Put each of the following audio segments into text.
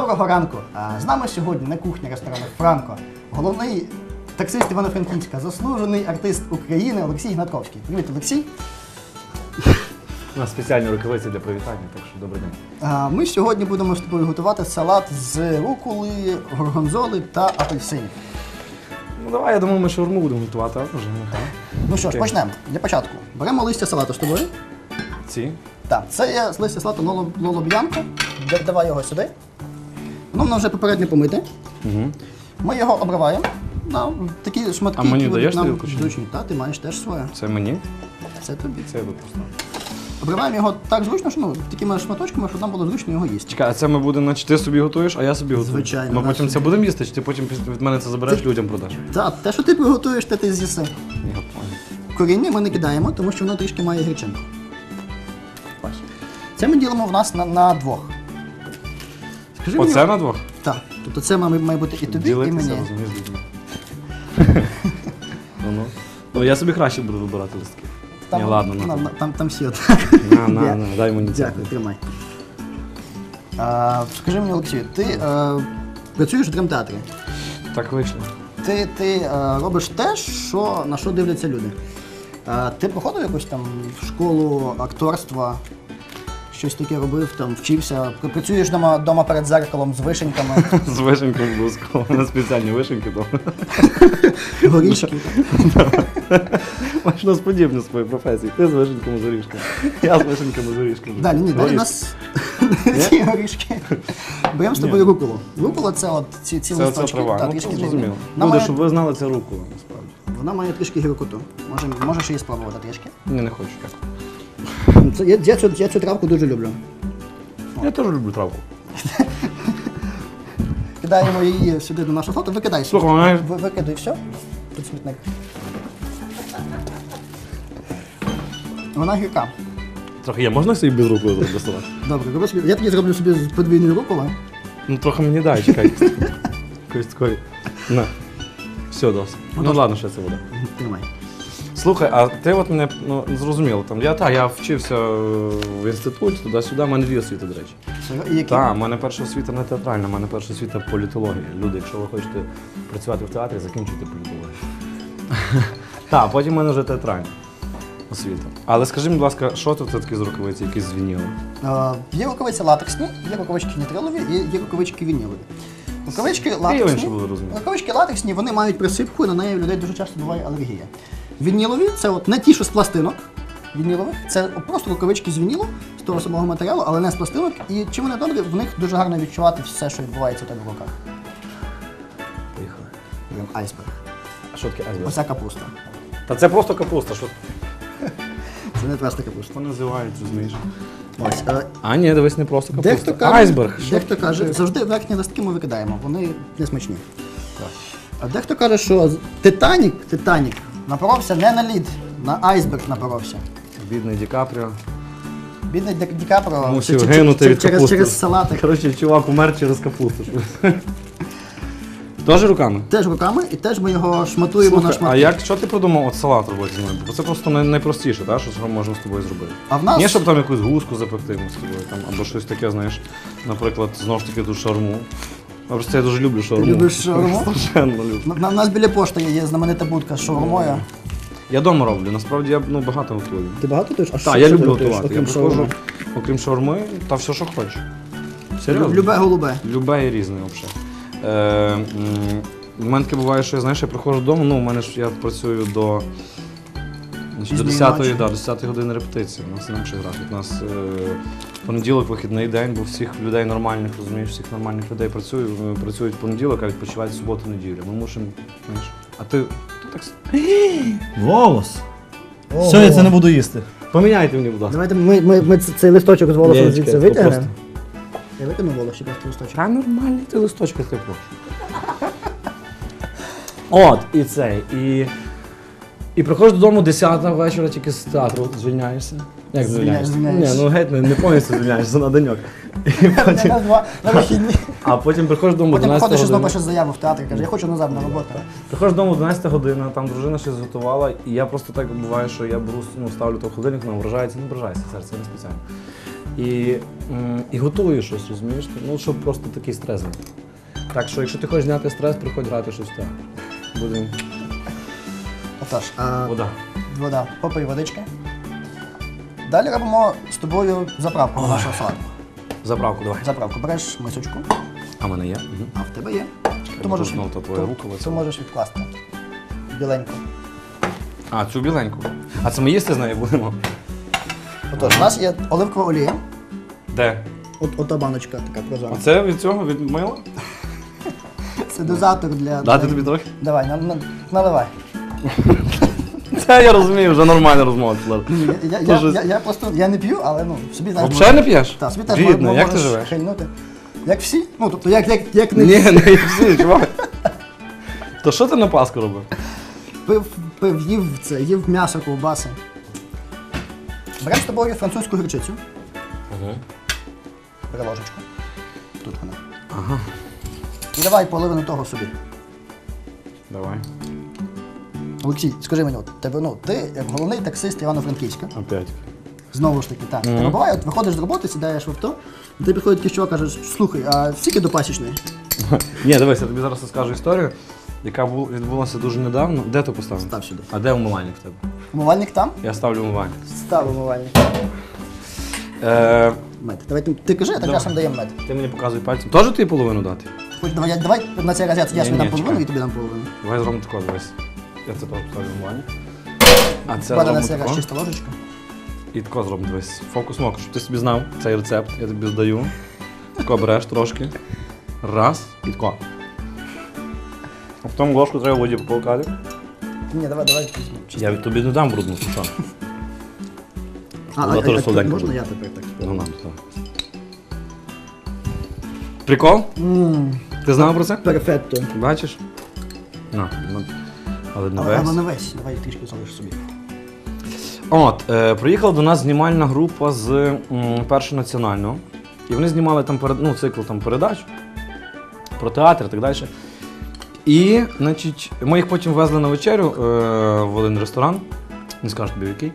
Доброго ранку! З нами сьогодні на кухні ресторану Франко. Головний таксист Івано-Франківська, заслужений артист України Олексій Гнатковський. Привіт, Олексій. У нас спеціальні рукавиці для привітання, так що добрий день. Ми сьогодні будемо з тобою готувати салат з руколи, горгонзоли та апельсинів. Ну давай, я думаю, ми шаурму будемо готувати, а вже нехай. Ну що ж, Окей. почнемо. Для початку. Беремо листя салату з тобою. Ці. Так, це є листя салату Лоло, Лоло Д- Давай його сюди. Воно вже попередньо помите. Угу. Ми його обриваємо на такі шматки, А мені які будуть даєш нам тарілку чи ні? зручні. Та, ти маєш теж своє. Це мені? Це тобі. Це я буду просто. Обриваємо його так зручно, що ну, такими шматочками, щоб нам було зручно його їсти. Чекай, а це ми будемо, наче ти собі готуєш, а я собі готую. Звичайно, Ми да, потім це собі. будемо їсти, чи ти потім після- від мене це забереш, людям продаш? Так, те, що ти приготуєш, те ти з'їси. Я понял. Коріння ми не кидаємо, тому що воно трішки має гірчинку. Ось. Це ми ділимо в нас на, на двох. Скажи Оце на двох? Так. Тобто це має, має бути і тобі, і Ділитися, мені. людьми. Ну, ну. Ну, я собі краще буду вибирати листки. Ні, ладно, на, на. на, там, там всі отак. На, на, на, дай мені це. Дякую, тримай. А, скажи мені, Олексій, ти е, працюєш у драмтеатрі. Так вийшло. Ти, ти е, робиш те, що, на що дивляться люди. Е, ти проходив якусь там школу акторства, щось таке робив, там, вчився, працюєш вдома, вдома перед зеркалом з вишеньками, З вишенькою обов'язково. У нас спеціальні вишеньки там. горішки. Маєш нас подібне з твоєї професії. Ти з вишеньками з горішками. Я з вишеньками з горішками. Далі, ні, далі Горішки. нас ці горішки. Беремо з тобою руколу. Рукола це от ці, ці Це оця листочки, трава. та, Ну, трішки це дрібні. зрозуміло. Вона Люди, має, щоб ви знали, це руку насправді. вона має трішки гіркоту. Може, можеш її спробувати трішки. Ні, не хочу так. Це, я, я, цю, я цю травку дуже люблю. Я теж люблю травку. Кидаємо її сюди до нашого салату, викидай. Слухай, вона Ви- Викидай все. Тут смітник. Вона гірка. трохи є. Можна собі без руки салат? Добре, роби собі. Я тоді зроблю собі з подвійною руколою. Ну трохи мені дай, чекай. Якось такої. На. Все, досить. Ну ладно, що це буде. Тримай. Слухай, а ти от мене ну, зрозуміло, там я та я вчився е, в інституті, туди-сюди, в мене дві освіти, до речі. І які? Так, в мене перша освіта не театральна, в мене перша освіта політологія. Люди, якщо ви хочете працювати в театрі, закінчуйте політологію. Так, потім в мене вже театральна освіта. Але скажи, будь ласка, що тут такі з рукавиці, які звініли? Е, Є рукавиці латексні, є рукавички нітрилові і є рукавички вінілові. Рукавички інше латексні, розуміти. рукавички латексні, вони мають присипку, і на неї у людей дуже часто буває алергія. Вінілові це от не ті, що з пластинок. Вінілових це просто рукавички з вінілу, з того самого матеріалу, але не з пластинок. І чим вони добрі, в них дуже гарно відчувати все, що відбувається у тебе в руках. Поїхали. Прям айсберг. А що таке айсберг? Оця капуста. Та це просто капуста, що Це не просто капуста. називають, розумієш? Ось. е, А, ні, дивись, не просто капуста. Дехто каже, Айсберг. Що? дехто каже, завжди верхні листки ми викидаємо, вони не смачні. А дехто каже, що з- Титанік, Титанік напоровся не на лід, на айсберг напоровся. Бідний Ді Капріо. Бідний Ді Ді Капро Мусив чи- гинути чи- від через, капусти. через салати. Коротше, чувак умер через капусту. Теж руками? Теж руками і теж ми його шматуємо на Слухай, а як що ти придумав от салат робити з ним? Бо це просто най- найпростіше, та, що ми можемо з тобою зробити. А в нас Ні, щоб там якусь гуску запекти ми з тобою, там, або щось таке, знаєш, наприклад, знову ж таки ту шаурму. А Просто я дуже люблю шаурму. любиш шаурму? Страшенно люблю. на, на- нас біля пошти є знаменита будка з шаурмою. Я вдома роблю, насправді я ну, багато готую. Ти багато готуєш? А Так, що я ти люблю готуєш, готувати. Я окрім приходжу, шаурми? окрім шаурми, та все, що хочеш. Серйозно? Любе голубе. Любе і різне взагалі. Е, м, у мене таке буває, що я знаєш, я приходжу додому, ну, у мене ж я працюю до, значить, до Пізньої 10 ночі. да, до 10 години репетиції. У нас інакший графік. У нас е, понеділок вихідний день, бо всіх людей нормальних, розумієш, всіх нормальних людей працює, е, працюють в понеділок, а відпочивають в суботу неділю. Ми мусимо, знаєш. А ти, ти так. с- Волос. Все, я це не буду їсти. Поміняйте мені, будь ласка. Давайте ми, ми, ми ц- цей листочок з волосом Ні, звідси витягнемо. просто. Я викину волос, чи просто листочок. Та нормальні ти листочки типу. От, і цей, і. І приходиш додому 10 вечора, тільки з театру звільняєшся. Як Звільняєш. Ні, ну геть не, не повністю звільняєшся на деньок. І потім, На два, на вихідні. а потім приходиш додому Потім 12 приходиш і знову година. пишеш заяву в театрі, каже, я хочу назад на роботу. Приходиш додому 12 година, там дружина щось готувала, і я просто так буває, що я беру, ну, ставлю то в холодильник, вона вражається, не вражається, серце не спеціально. і, м, і готую щось, розумієш? Ну, щоб просто такий стрес не. Так що, якщо ти хочеш зняти стрес, приходь грати щось так. Буде Отож, а, вода. вода, попий водички. Далі робимо з тобою заправку на нашого салату. Заправку давай. Заправку береш мисочку, А в мене є? А в тебе є. Ти можеш, знову твоя ти- ти це. можеш відкласти. Біленьку. А, цю біленьку. А це ми їсти з нею будемо? Отож, у нас є оливкова олія. Де? От, ота баночка така прозора. Оце від цього, від мила? Це дозатор для. Дати тобі трохи? Давай, на, на, наливай. Це я розумію, вже нормальна розмова. Ні, Я, я, я, я, просто я не п'ю, але ну собі знаєш. Взагалі не п'єш? Так, собі теж Бідно, як ти живеш? хильнути. Як всі? Ну, тобто, як, як, як не Ні, не всі, чувак. То що ти на Пасху робив? пив, пив, їв це, їв м'ясо, ковбаси. Беремо з тобою французьку гірчицю. Бери ложечку. Тут вона. Ага. І давай половину того собі. Давай. Олексій, скажи мені, от, тебе, ну, ти як головний таксист Івано-Франківська. Опять. Знову ж таки, так. Mm буває, от виходиш з роботи, сідаєш в авто, і ти приходить якийсь чувак, каже, слухай, а скільки до пасічної? Ні, дивись, я тобі зараз розкажу історію, яка бу- відбулася дуже недавно. Де ти поставив? Став сюди. А де умивальник в тебе? Умивальник там? Я ставлю умивальник. Став умивальник. Е, Мед. Давай ти, ти кажи, а так Давай. часом даємо мед. ти мені показуй пальцем. Теж тобі половину дати? Хоч давай, я- давай на цей раз я, я Ні, собі дам ні, половину чекай. і тобі дам половину. Давай зробимо тако, дивись. Я це теж поставлю умивальник. А це Влада на зробимо цей тако. чиста ложечка. І тако зробимо, дивись. Фокус мок, щоб ти собі знав цей рецепт, я тобі здаю. Тако береш трошки. Раз і тако. А потім ложку треба в воді пополкати. Ні, давай, давай. візьмемо. Я від тобі не дам брудну, ти що? А, Вона а, теж а, а, солоденька можна буде. я тепер так? Ну нам так. Прикол? Ти знав про це? Перфетто. Бачиш? На, ну, але не весь. не весь, давай трішки залиш собі. От, е, приїхала до нас знімальна група з м, першого національного. І вони знімали там перед, ну, цикл там, передач про театр і так далі. І, значить, ми їх потім везли на вечерю е, в один ресторан. Не скажу тобі в який.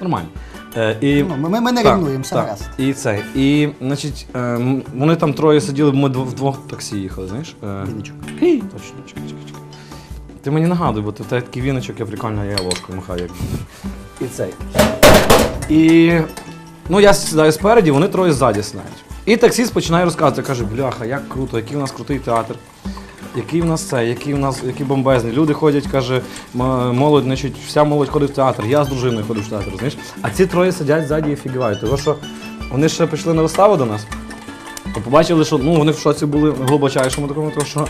Нормально. Е, і, Ну, ми- ми- не Так, рівнуємо, все так. І це. І, значить, е, м, вони там троє сиділи, ми дво- вдвох в таксі їхали, знаєш? Е, Вінничок. Хі, Точно, чекай, чекай, чекай. Ти мені нагадуй, бо ти в тебе такий віночок, я прикольно, я ложкою махаю. Як... І цей. І ну, я сідаю спереді, вони троє ззаді сидають. І таксіст починає розказувати, каже, бляха, як круто, який у нас крутий театр. Який в нас це, який в нас, які бомбезні. Люди ходять, каже, молодь, значить, вся молодь ходить в театр, я з дружиною ходжу в театр, знаєш. А ці троє сидять ззаді і фігівають. Тому що вони ще прийшли на виставу до нас. І побачили, що ну, вони в шоці були в глибочайшому такому, тому що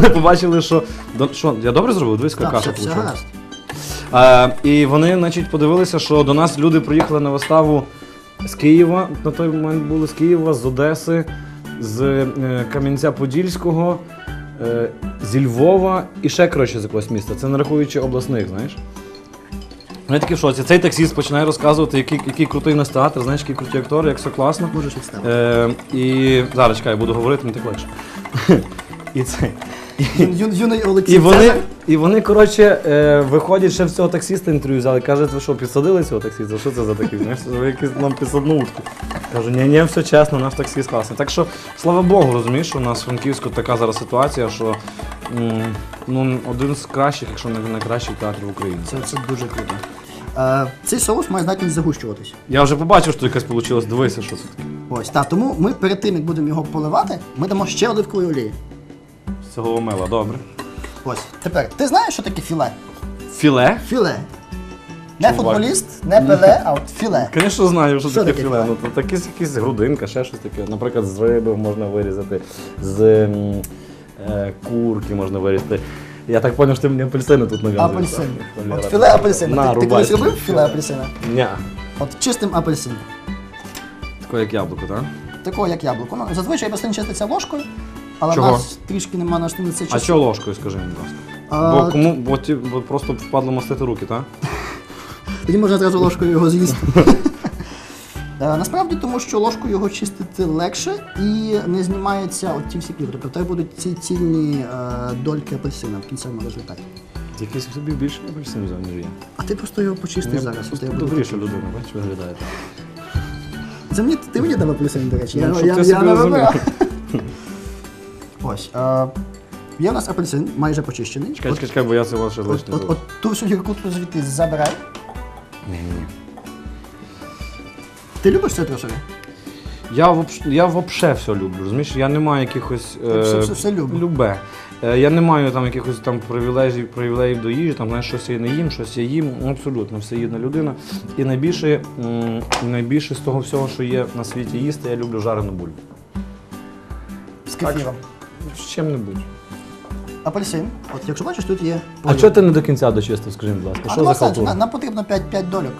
побачили, що, до- що я добре зробив, дивись, яка каша вийшла. Е, і вони, значить, подивилися, що до нас люди приїхали на виставу з Києва. На той момент були з Києва, з Одеси, з е, Кам'янця-Подільського, е, зі Львова і ще коротше з якогось міста. Це не рахуючи обласних, знаєш. Вони такі в шоці. Цей таксіст починає розказувати, який, який крутий у нас театр, знаєш, які круті актори, як все класно. Можеш відставити. Е, і зараз чекай, буду говорити, мені так легше. І це. Ю- Юний Олексій. І вони, Цезар. і вони коротше, е, виходять ще в цього таксіста інтерв'ю взяли. Кажуть, ви що, підсадили цього таксіста? Що це за такий? Знаєш, ви якийсь нам підсадну утку. Кажу, ні, ні, все чесно, наш таксіст класний. Так що, слава Богу, розумієш, що у нас в Франківську така зараз ситуація, що м, ну, один з кращих, якщо не найкращий театр в Україні. Це, це дуже круто. Е, цей соус має здатність загущуватись. Я вже побачив, що якась вийшло. Дивися, що це таке. Ось, так, тому ми перед тим, як будемо його поливати, ми дамо ще оливкової олії. Цього мила, добре. Ось. Тепер, ти знаєш, що таке філе? Філе? Філе. Не Чувак. футболіст, не пеле, а от філе. Звісно, знаю, що, Що таке таке філе. філе? Ну, то таке якась грудинка, ще щось таке. Наприклад, з риби можна вирізати, з м, е, курки можна вирізати. Я так зрозумів, що ти мені апельсини тут нав'язуєш. Апельсин. так? От філе апельсина. На, ти, ти колись рубай. робив філе апельсина? Ні. От чистим апельсином. Таке як яблуко, так? Такого, як яблуко. Ну, зазвичай апельсин чиститься ложкою, але Чого? нас трішки нема на штани це А чисто. що ложкою, скажи мені, будь ласка? А, Бо кому бо, ті, бо просто впадло мастити руки, так? Тоді можна зразу ложкою його з'їсти. Е, Насправді, тому що ложкою його чистити легше і не знімаються от ті всі кліпи. Тобто будуть ці цільні е, дольки апельсина в кінцевому результаті. Якийсь собі більше апельсин взяв, ніж я. А ти просто його почисти Я зараз. просто я буду добріша людина, бачиш, виглядає так. Це мені, ти мені дав апельсин, до речі. Ну, Я, щоб я, ти я, собі не розумів. вибирав. Ось. Е, є у нас апельсин, майже почищений. Чекай, От- чекай, чекай, бо я це ваше От, от, от ту всю гірку звідти забирай. Ні, ні. Ти любиш цитрусові? Я вообще, я вообще все люблю, розумієш? Я не маю якихось. е, все- все- все люблю. Любе. Е, я не маю там якихось там привілеїв, привілеїв до їжі, там знаєш, щось я не їм, щось я їм. Ну, Абсолютно, все їдна людина. І найбільше, м, найбільше з того всього, що є на світі їсти, я люблю жарену бульбу. З кефіром. З чим-небудь. Апельсин. От якщо бачиш, тут є. А чого ти не до кінця дочистив, скажи, будь ласка? Що нема за халтура? нам, нам потрібно 5, 5 дольок.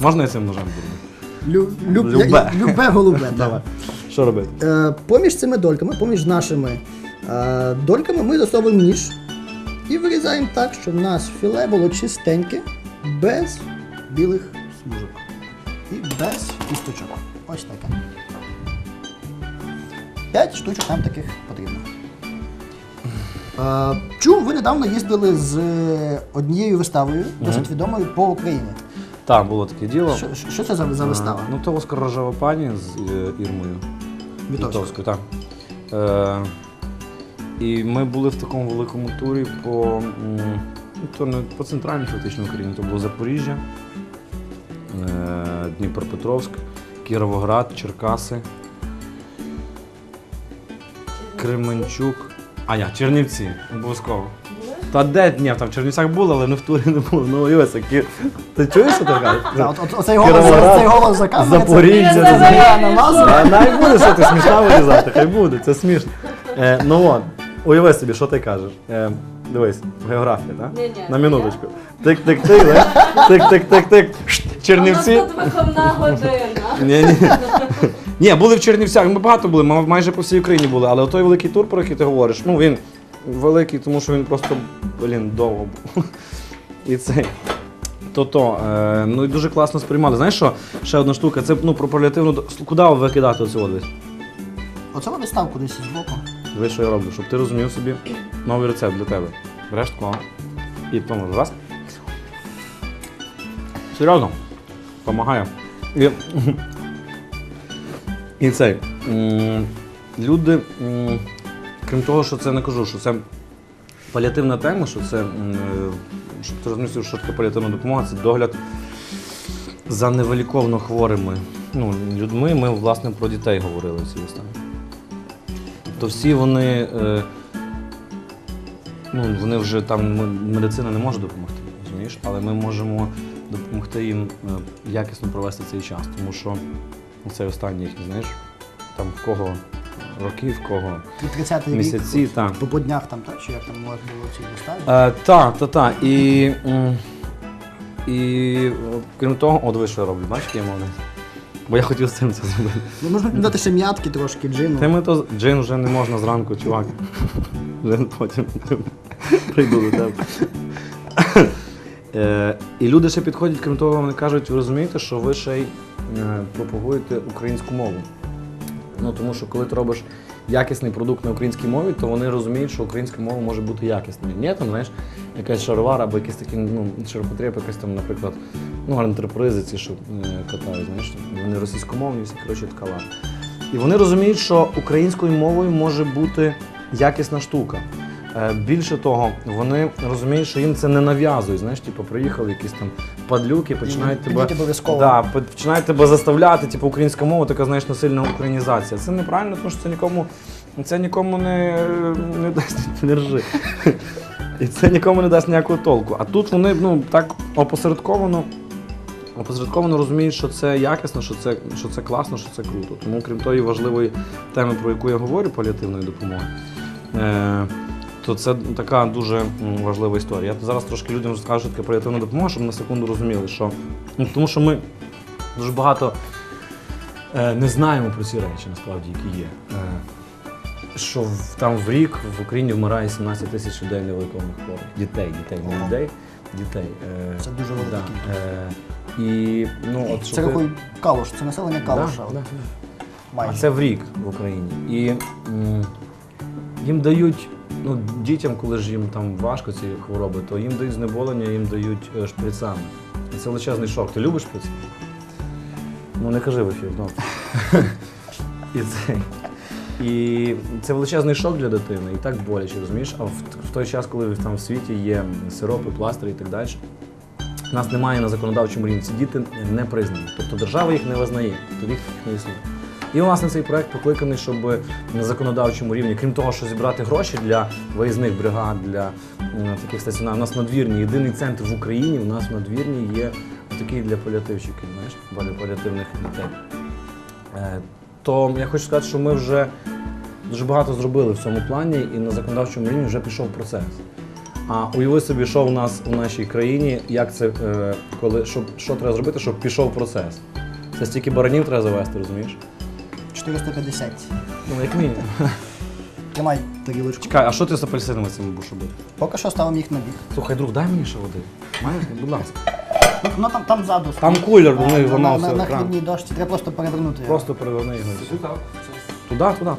Можна я цим ножем буду? Лю, люб, Любе. я- я- любе голубе. Давай. Що робити? Е, поміж цими дольками, поміж нашими е, дольками, ми засовуємо ніж і вирізаємо так, щоб у нас філе було чистеньке, без білих смужок. І без кісточок. Ось таке. П'ять штучок нам таких потрібно. Е, чув, ви недавно їздили з е, однією виставою, досить відомою по Україні. Так, було таке діло. Що, що це за, за вистава? Ну, то Оскар Рожева пані з е, Ірмою. Вітовською. Так. Е, і ми були в такому великому турі по, м, ну, то не по центральній фактично Україні. То було Запоріжжя, е, Дніпропетровськ, Кіровоград, Черкаси, Кременчук. А я, Чернівці, обов'язково. Та де ні, там в Чернівцях було, але не в турі не було. Ну, ось, які... Ти чуєш, що? От, от, оцей голос, Кіровоград, цей голос за Запоріжжя, це це- Зоряна А най буде, що ти смішна вирізати, хай буде, це смішно. Е, ну от, уяви собі, що ти кажеш. Е, дивись, географія, так? Ні-ні, На минуточку. Тик-тик-тик, да? тик-тик-тик-тик. Шт, Чернівці. У нас тут виховна година. Ні, ні. Були в Чернівцях, ми багато були, ми майже по всій Україні були, але той великий тур, про який ти говориш, ну він великий, тому що він просто, блін, довго був. І цей. То-то, е, ну і дуже класно сприймали. Знаєш що? Ще одна штука, це ну, про паліативну. до- Куди викидати оцю десь? Оце вони став кудись з боку. Дивись, що я роблю, щоб ти розумів собі новий рецепт для тебе. Береш такого і тому раз. Серйозно. Помагає. І, і цей. Люди, крім того, що це не кажу, що це паліативна тема, що це, м, е, щоб ти розумів, що таке паліативна допомога, це догляд за невиліковно хворими ну, людьми. Ми, власне, про дітей говорили в цій виставі. Тобто всі вони, е, ну, вони вже там медицина не може допомогти, розумієш? Але ми можемо допомогти їм е, якісно провести цей час, тому що цей останній знаєш, там в кого роки, в кого місяці, рік. так. По, по днях там, так? Чи як там вас було в цій виставі? Е, так, так, так. І, м, і крім того, от ви що роблю, який я молодець? Бо я хотів з цим це зробити. Ну, можна додати ще м'ятки трошки, джину. Ти ми то джин вже не можна зранку, чувак. Вже потім прийду до тебе. Е, і люди ще підходять, крім того, вони кажуть, ви розумієте, що ви ще й е, пропагуєте українську мову. Ну, тому що коли ти робиш якісний продукт на українській мові, то вони розуміють, що українська мова може бути якісною. Ні, там, знаєш, якась шаровара або якісь такі, ну, широпотреб, якась там, наприклад, ну, антрепризи ці, що е, катають, знаєш, вони російськомовні, всі, коротше, така ладно. І вони розуміють, що українською мовою може бути якісна штука. Е, Більше того, вони розуміють, що їм це не нав'язують. Знаєш, типу, приїхали якісь там падлюки, починають тебе. підіть обов'язково. Да, починають тебе заставляти, типу, українська мова, така знаєш, насильна українізація. Це неправильно, тому що це нікому, це нікому не, не дасть не ржи. І це нікому не дасть ніякого толку. А тут вони ну, так опосередковано, опосередковано розуміють, що це якісно, що це, що це класно, що це круто. Тому, крім тої важливої теми, про яку я говорю, паліативної допомоги, е, то це така дуже важлива історія. Я зараз трошки людям розкажу, таке паліативна допомога, щоб на секунду розуміли, що ну, тому що ми дуже багато е, не знаємо про ці речі, насправді, які є. Е, що в, там в рік в Україні вмирає 17 тисяч людей невиліковних хворих. Дітей, дітей, не Ого. людей, дітей. Е, Це дуже велика да, кількість. е, і, ну, от, що Це ти- рахуй Калуш, це населення Калуша. Да, от, да. А майже. це в рік в Україні. І м, їм дають ну, дітям, коли ж їм там важко ці хвороби, то їм дають знеболення, їм дають е, шприцами. І це величезний шок. Ти любиш шприц? Ну не кажи в ефір, ну. І це. І це величезний шок для дитини, і так боляче, розумієш? А в, в той час, коли там в світі є сиропи, пластири і так далі, нас немає на законодавчому рівні. Ці діти не признані. Тобто держава їх не визнає, тобто їх не існує. І власне цей проект покликаний, щоб на законодавчому рівні, крім того, що зібрати гроші для виїзних бригад, для таких стаціонарів. У нас в надвірні єдиний центр в Україні. У нас в надвірні є такий для паліативчиків, знаєш, паліативних дітей. Е, То я хочу сказати, що ми вже дуже багато зробили в цьому плані, і на законодавчому рівні вже пішов процес. А уяви собі, що у нас у нашій країні, як це, е, коли, щоб, що треба зробити, щоб пішов процес. Це стільки баранів треба завести, розумієш? 450. Ну, як мінімум. Тримай тарілочку. Чекай, а що ти з апельсинами цими будеш робити? Поки що ставимо їх на бік. Слухай, друг, дай мені ще води. Маєш? Будь ласка. Ну, ну там, там ззаду. Там стоїть. кулер, бо А, ми на, зламався на, на екран. хлібній дошці. Треба просто перевернути його. Просто переверни його. і все. Туди, туди. там.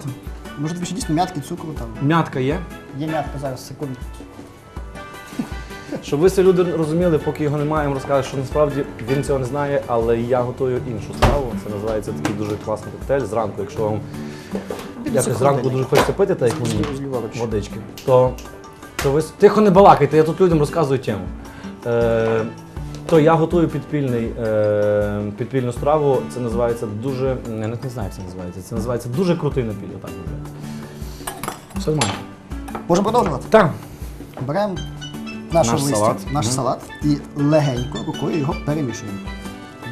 Може тобі ще дійсно м'ятки, цукру там. М'ятка є. Є м'ятка зараз, секунду. Щоб ви всі люди розуміли, поки його немає, вам розкажу, що насправді він цього не знає, але я готую іншу страву. Це називається такий дуже класний коктейль зранку, якщо вам якось зранку дуже хочеться пити, так як мені водички, то, то ви тихо не балакайте, я тут людям розказую тему. Е, то я готую підпільний, е, підпільну страву. Це називається дуже. Я не знаю, як це називається. Це називається дуже крутий напій. Отак називається. Все нормально. Можемо продовжувати. Так. Беремо нашу Наш листя, салат. наш Мгм. салат і легенько рукою його перемішуємо.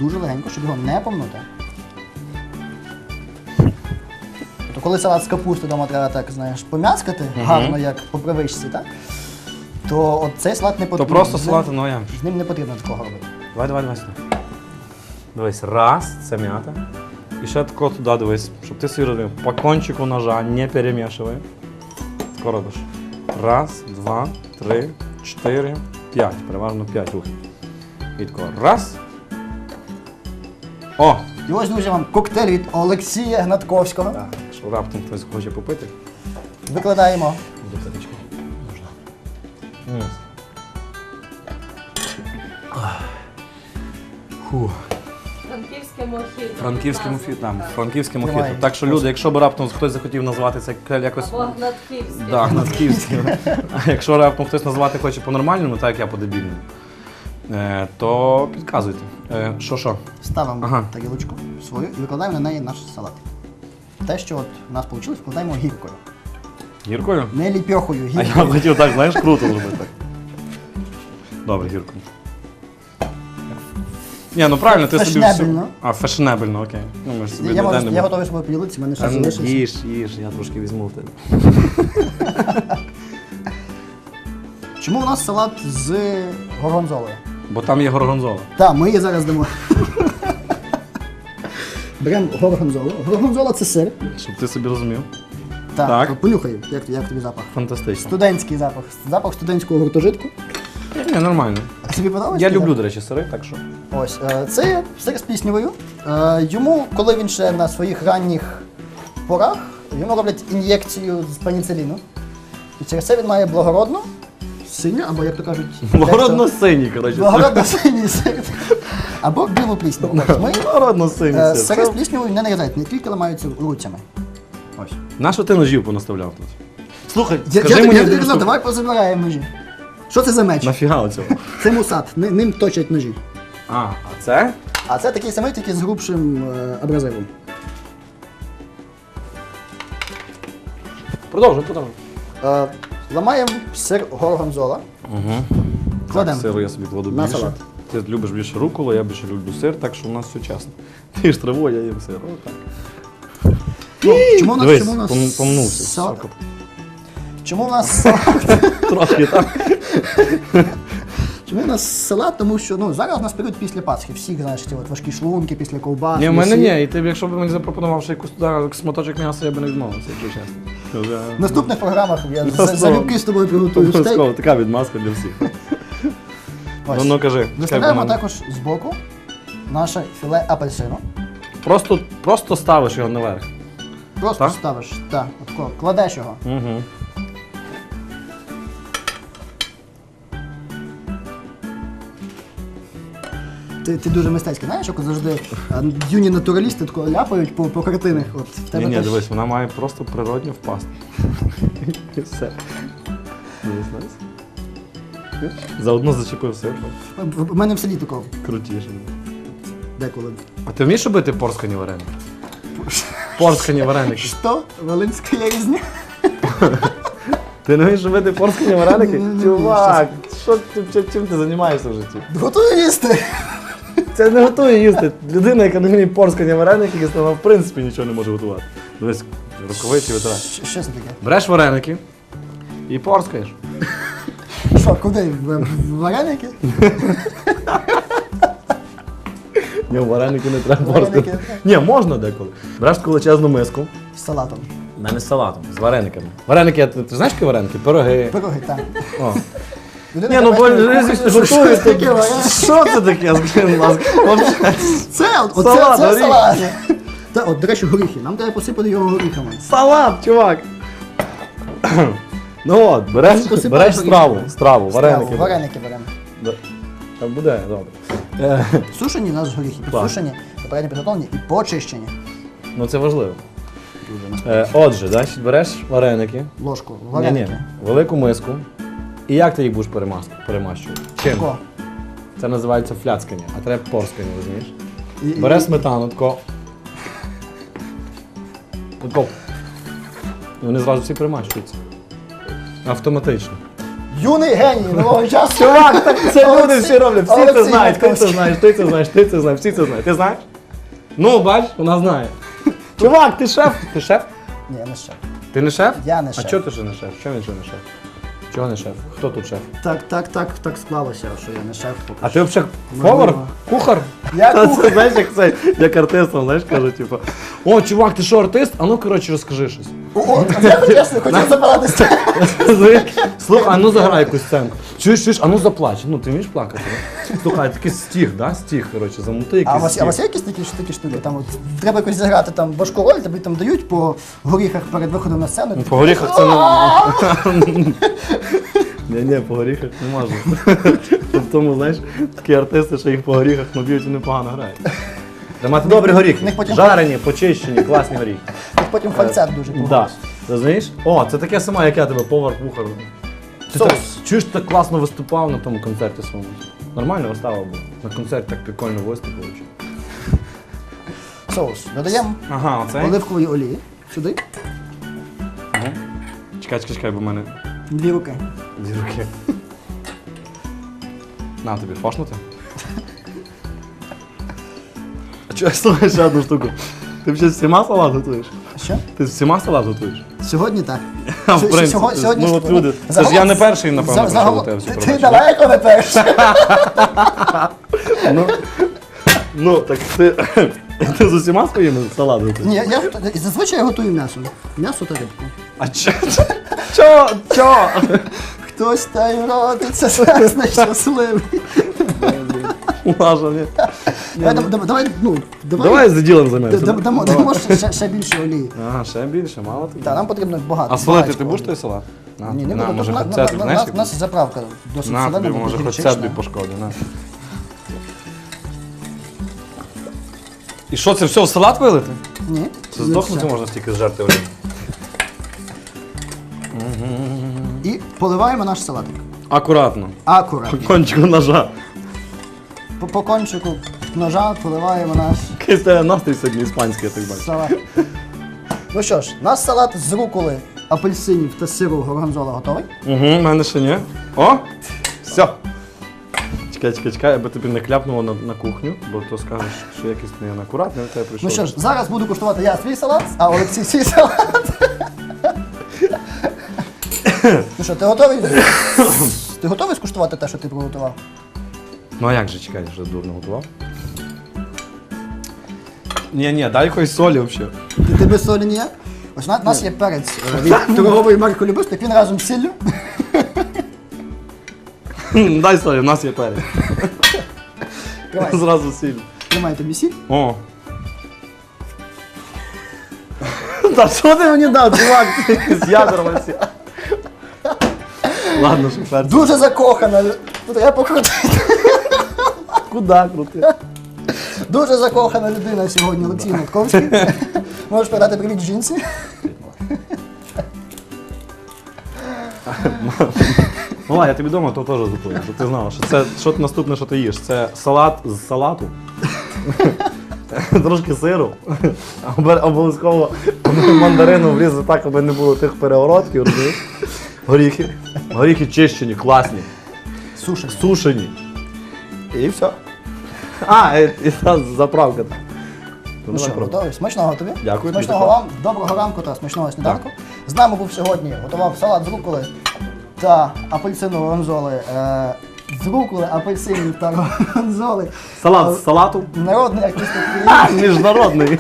Дуже легенько, щоб його не помнути. Тобто, коли салат з капусти вдома треба так, знаєш, пом'яскати гарно, як по привичці, так? То от цей салат не То просто з ним- ну я. З ним не потрібно такого робити. Давай, давай, давай сюди. Дивись, раз, це м'ята. І ще тако туди дивись, щоб ти собі розумів. По кончику ножа не перемішивай. Тако робиш. Раз, два, три, чотири, п'ять. Переважно 5 рухів. І тако раз. О! І ось, друзі, вам коктейль від Олексія Гнатковського. Так, якщо раптом хтось хоче попити, Викладаємо тарічки. Можна. М. Фух. Мохіто. Франківське муфі, там, франківське мохіто. Тримай. Так що люди, якщо б раптом хтось захотів назвати це якось. Або. Да, гнатківським. А якщо раптом хтось назвати хоче по-нормальному, так як я по-дебільному, е, то підказуйте. Е, Що що? Ставимо Ага. тарілочку свою і викладаємо на неї наш салат. Те, що от у нас вийшло, вкладаємо гіркою. Гіркою? Не ліпьохою, А я гіркою. хотів так, знаєш, круто зробити так. Добре, гіркою. Ні, ну правильно, ти собі все. Фешнебельно. А, фешнебельно, окей. Ну, ми ж собі Я, ніде можу, не я бу- готовий собою поділитися, в мене ще Та, ну, залишилося. Їж, їж, я трошки візьму в тебе. Чому у нас салат з горгонзолою? Бо там є горгонзола. Так, ми її зараз дамо. Беремо горгонзолу. Горгонзола це сир. Щоб ти собі розумів. Так, Так. понюхай, як, як тобі запах. Фантастично. Студентський запах. Запах студентського гуртожитку. Ні, нормально. А тобі подобається? Я люблю, до речі, сири, так що. Ось, е, це сир з пліснявою. Е, Йому, коли він ще на своїх ранніх порах, йому роблять ін'єкцію з пеніциліну. І через це він має благородну, синю, або як то кажуть, Благородно синій, коротше. благородно синій сир. Або білу плісняву. Ось Ми Благородно синій. е, сир. сири з пліснявою не нарізають, не тільки ламаються руцями. Ось. На що ти ножів понаставляв тут? Слухай, Я, скажи я, мені я, одну казав, штуку. давай позабираємо ножі. Що це за меч? Нафіга оцього? Це мусат, ни- ним точать ножі. А, а це? А це такий самий, тільки з грубшим е, абразивом. Продовжуй, продовжуй. Е, ламаємо сир горгонзола. Угу. Кладемо. Так, сиру я собі кладу На більше. салат. Ти любиш більше руколу, я більше люблю сир, так що у нас все чесно. Ти ж траву, я їм сир. Отак. Ну, чому у нас, Дивись, чому у нас пом- помнувся. салат? Чому у нас салат? Трошки так. Чому у нас салат? Тому що ну, зараз у нас період після Пасхи. Всіх знаєш, ці от важкі шлунки після ковбас. Ні, в мене м'ясі. ні. І ти б, якщо б мені запропонував ще якусь туди шматочок м'яса, я б не відмовився, якщо чесно. В наступних програмах я Ну, за- слово. залюбки з тобою приготую стейк. Обов'язково, така відмазка для всіх. Ось. Ну, ну кажи. Виставляємо чекай, також збоку наше філе апельсину. Просто, просто ставиш його наверх. Просто Так? ставиш, так, кладеш його. Угу. Ти, ти дуже мистецький, знаєш, як завжди юні натуралісти тако ляпають по, по картинах. От в тебе Ні, ні, теж- дивись, вона має просто природньо впасти. І все. Дивись. Заодно зачепив все. В, в мене в селі такого Крутіше. деколи. А ти вмієш робити порскані вареники? Порскані вареники. Що? Волинська різня? Ти не вмієш робити порскані вареники? Чувак, що ти, чим- чим ти займаєшся в житті? Готую їсти. Це не готує їсти. Людина, яка не вміє порскані вареники, вона в принципі нічого не може готувати. Дивись, рукавиці витирай. Що, що це таке? Береш вареники і порскаєш. Що, куди? В, в вареники? Ні, вареники не треба Вареники. порскати. Ні, можна деколи. Береш таку величезну миску. З салатом. У мене з салатом, з варениками. Вареники, ти, ти знаєш які вареники? Пироги. Пироги, так. О. Людина, Ні, ну бо що- це таке вареники? Що це таке? Скажи, будь ласка. Це, оце, Салат, це салат. Та, от, до речі, горіхи. Нам треба посипати його горіхами. Салат, чувак. Ну от, береш, береш горіхами. страву, страву, вареники. Страву, Вареники беремо. Да. Та буде, добре. Е, Сушені у нас горіхи, підсушені, попередньо підготовлені і почищені. Ну це важливо. Е, отже, значить, береш вареники. Ложку, Ні, ні, вареники. велику миску. І як ти їх будеш перемас- перемащувати? Чим? Тако. Це називається фляцкання, а треба порскання, розумієш? І- і- Береш сметану, тако. Тако. І вони зразу всі перемащуються. Автоматично. Юний геній нового часу. Чувак, так це люди всі роблять, всі це Олексій знають, ти це знаєш, ти це знаєш, ти це знаєш, всі це знають. Ти знаєш? Ну, бач, вона знає. Чувак, ти шеф? Ти шеф? Ні, не шеф. Ти не шеф? Я не А шеф. чого ти ще не шеф? Чого він ще не шеф? Чого не шеф? Хто тут шеф? Так, так, так, так склалося, що я не шеф. поки А ти взагалі Можливо. повар? Кухар? Я Та кухар. Це, знаєш, як це, як артистам, знаєш, кажу, типу, о, чувак, ти що, артист? А ну, коротше, розкажи щось. О, я чесно хотів забиратися. Слухай, а ну заграй якусь сценку. Чуєш, чуєш, а ну заплач. Ну, ти вмієш плакати? да? Слухай, такий стіг, да? Стіг, коротше, замути якийсь А у вас, а у вас є якісь такі, такі штуки? Там от, треба якось зіграти там важку роль, тобі там дають по горіхах перед виходом на сцену. Ну, По горіхах це не. Ні, ні, по горіхах не можна. В тому, знаєш, такі артисти, що їх по горіхах наб'ють і непогано грають. Треба мати добрі горіхи. них потім- Жарені, почищені, класні горіхи. Їх потім фальцет дуже Так. погано. Розумієш? О, це таке саме, як я тебе, повар, кухар. Ти Соус. так, чуєш, ти так класно виступав на тому концерті своєму. Нормальна вистава була. На концерті так прикольно виступив. Соус. Додаємо Ага, оцей. оливкової олії. Сюди. Ага. Чекай, чекай, чекай, бо в мене Дві руки. дві руки. На тобі фашнути. А чого я слухаю ще одну штуку? Ти вже всіма салат готуєш? Що? Ти всіма салат готуєш? Сьогодні так. А, в принципі, сьогодні- ну от люди, це ж я не перший, напевно, прийшов до тебе в Ти- супермаркет. далеко не перший. Ну, ну так ти, ти з усіма своїми салат готуєш? Ні, я готу- зазвичай я готую м'ясо. М'ясо та рибку. А чо? Чо? Чо? Хтось та й родиться, значить щасливий. Лажа, ні. Давай, давай, давай, ну, давай, Давай за ділом займемося. д- дамо, дамо ще, ще- ще більше олії. Ага, ще більше, мало тобі. Так, нам потрібно багато. А солити багатько ти будеш олії. той салат? На, Ні, не на, буду. може, хоч на- на- знаєш? У нас заправка досить На, солена, тобі, може, хоч гірчична. це тобі пошкодить, на. І що, це все в салат вилити? Ні. Це здохнути можна стільки зжерти олії. І поливаємо наш салатик. Акуратно. Акуратно. Кончику ножа. По, по кончику ножа поливаємо наш Якийсь тебе настрій сьогодні іспанський, я так бачу. салат. Ну що ж, наш салат з руколи, апельсинів та сиру горгонзола готовий. Угу, в мене ще ні. О! Все. Чекай, чекай, чекай, аби тобі не кляпнуло на, на кухню, бо то скажеш, що якийсь не неакуратний, в тебе прийшов. Ну що ж, зараз буду куштувати я свій салат, а Олексій свій салат. ну що, ти готовий? ти готовий скуштувати те, що ти приготував? Ну а як же, чекай, вже дурно готував. Ні, ні, дай якоїсь солі взагалі. Ти, ти без солі ніяк? Ось у нас є перець е, від торгової марки Любисток, він разом з сіллю. Дай солі, у нас є перець. Тримай, Зразу сіль. тримай тобі сіль. О. Та що ти мені дав, чувак? Ти якийсь ядервався. Ладно, що перець. Дуже закохана. Тут я покрутити. Куда крути? Дуже закохана людина сьогодні Олексій Натковський. Можеш передати привіт жінці. Мала, я тобі вдома то теж готую, щоб ти знала, що це що наступне, що ти їш. Це салат з салату. Трошки сиру. Обов'язково мандарину врізати так, аби не було тих перегородків, розумієш? Горіхи. Горіхи чищені, класні, Суші. сушені. І все. А, і, і заправка. Ну що, готовий? Смачного тобі. Дякую, Смачного вам, доброго ранку та смачного сніданку. З нами був сьогодні, готував салат з руколи та апельсинові ронзоли. З руколи, апельсинів та ронзоли. Салат з салату. Народний артист України. Міжнародний.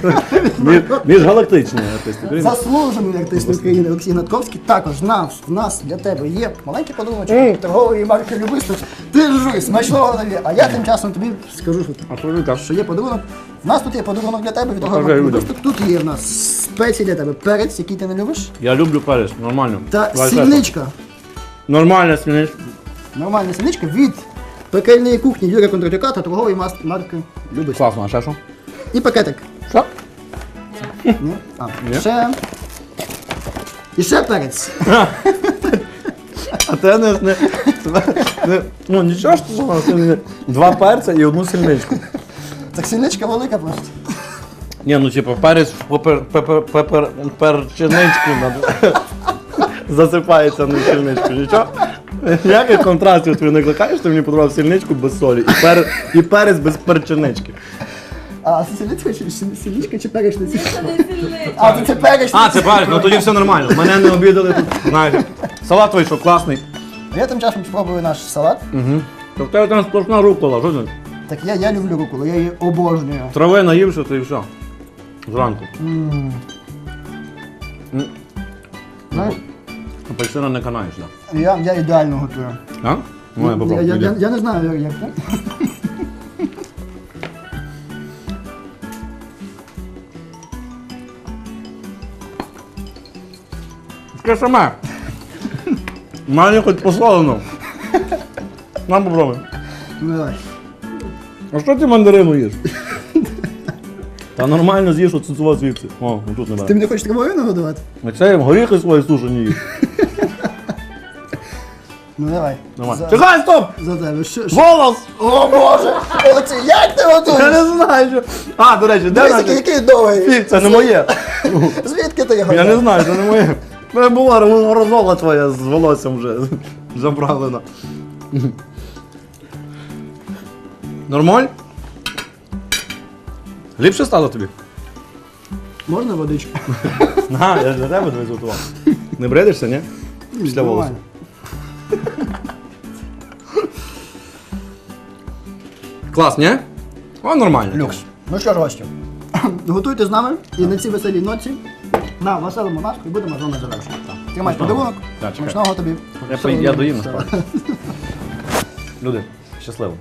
Міжгалактичний артист України. Заслужений артист України Олексій Натковський. Також в нас, в нас для тебе є маленький подарунок торгової марки Любисток. Ти жуй, смачного тобі. А я тим часом тобі скажу, що, є подарунок. В нас тут є подарунок для тебе від людям. Любисток. Тут є в нас спеції для тебе перець, який ти не любиш, Я люблю перець, нормально. та сільничка. Нормальна сільничка. Нормальна сільничка від пекельної кухні Юрія Кондратюка та торгової мас- марки Любисток. Класно, а ще що? І пакетик. Що? Ні? А, Ні. ще. І ще перець. А те не, не, не ну нічого ж того, не- два перця і одну сільничку. Так сільничка велика просто. Ні, ну типу перець в пепер, пепер, пепер, перчиничку надо- засипається на сільничку. Нічого? Ніяких контрастів тобі не викликаєш, ти мені подарував сільничку без солі і, пер, і перець без перчинички. А це сільничка чи сільничка чи перечниця? Це. А, це, це перечниця. А, це правильно, ну тоді все нормально. Мене не обідали тут, знаєте. Салат вийшов класний. Я тим часом спробую наш салат. Угу. В тебе там сплошна рукола, що це? Так я, я люблю руколу, я її обожнюю. Трави наївся, то і все. Зранку. Знаєш, Апельсина не канаєш, так? Я, я ідеально готую. А? Ну, я я, я, я, я не знаю, як, як ти. Таке саме. Мені хоч посолено. Нам попробуй. Ну, давай. А що ти мандарину їш? Та нормально з'їш оцю звідси. О, ну тут не Ти мене хочеш травою нагодувати? А це їм горіхи свої сушені їж. Ну давай. За, Чекай, стоп! за тебе. Що, що? Волос! О боже! Оце як ти Я не знаю, що. А, до речі, де Дивись, який, наш? який довгий. Фі, це не моє. Звідки ти його? Я не знаю, це не моє. У мене була розола твоя з волоссям вже заправлена. Нормаль? Ліпше стало тобі? Можна водичку? На, я для тебе дивись готував. Не бредишся, ні? Після волосу. Клас, ні? О, нормально. Люкс. Ну що ж, гості, готуйте з нами і на цій веселій ноці на веселому настрої будемо з вами завершувати. Тримай подарунок. Так, чекай. Смачного тобі. Я, Всього я доїм насправді. Люди, щасливо.